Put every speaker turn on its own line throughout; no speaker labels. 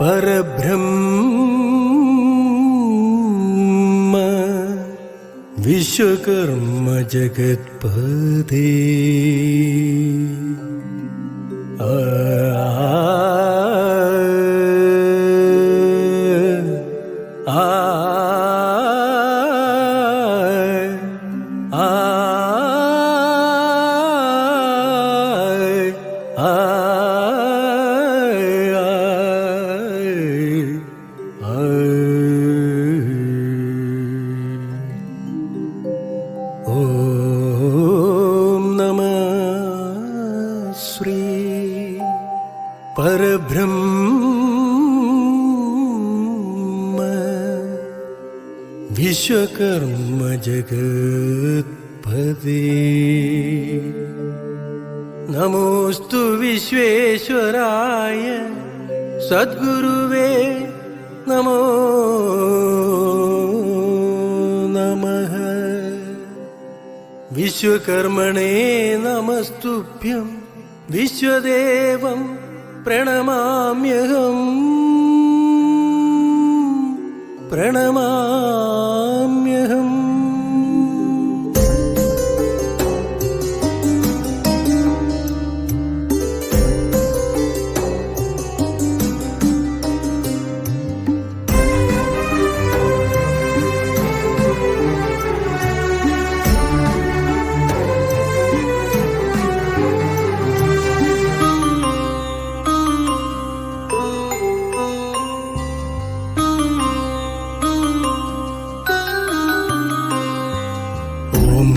परब्रह्म विश्वकर्म जगत्पदे आ श्री परब्रह्म विश्वकर्म जगत्पदे नमोऽस्तु विश्वेश्वराय सद्गुरुवे नमो नमः विश्वकर्मणे नमस्तुभ्यं വിശ്വദേവം പ്രണമാമ്യഹം പ്രണമാ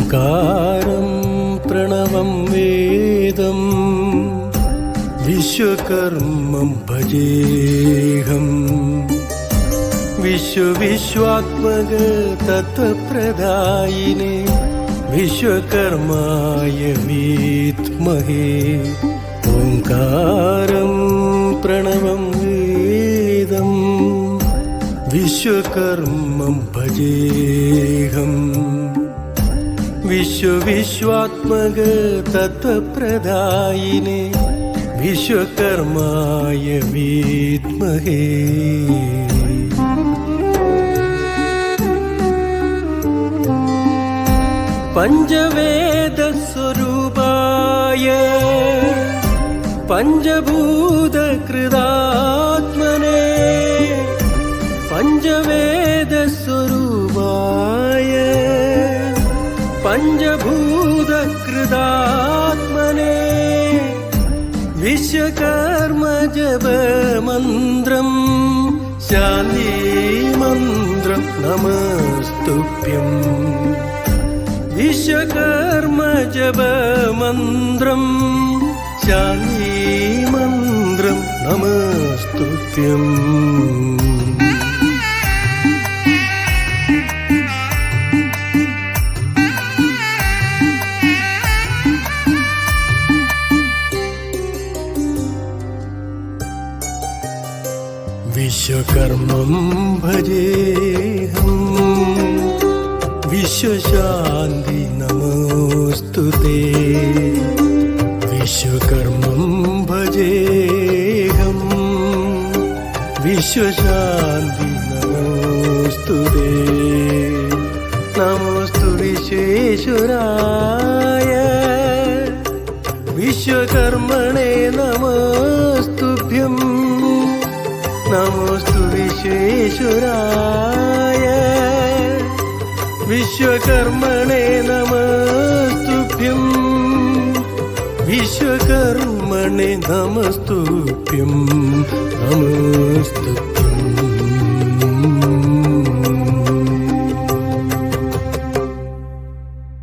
ओङ्कारं प्रणवं वेदम् विश्वकर्मं भजेऽहम् विश्वविश्वात्मक तत्प्रदायिने विश्वकर्माय विद्महे ओङ्कारं प्रणवं वेदम् विश्वकर्मं भजेऽहम् विश्व विश्वात्मग विश्वकर्माय वित्मगे पञ्चवेदस्वरूपाय पञ्चभूतकृदा पञ्चभूतकृदात्मने विश्वकर्मजपमन्त्रम् शान्तिमन्त्रं नमस्तुभ्यम् विश्वकर्मजपमन्त्रम् शान्तिमन्त्रं नमस्तुभ्यम् വിശ്വകർമ്മം ഭജേഹം. വിശ്വശാന്തി നമോസ്തു വിശ്വകർമ്മം ഭജേഹം. വിശ്വശാന്തി നമോസ്തു നമോസ്തു വിശ്വേശ്വരായ വിശ്വകർമ്മണേ വിശ്വകർമ്മണേ നമസ്തുഭ്യം വിശ്വകർമ്മണേ നമസ്തുഭ്യം നമസ്തുഭ്യം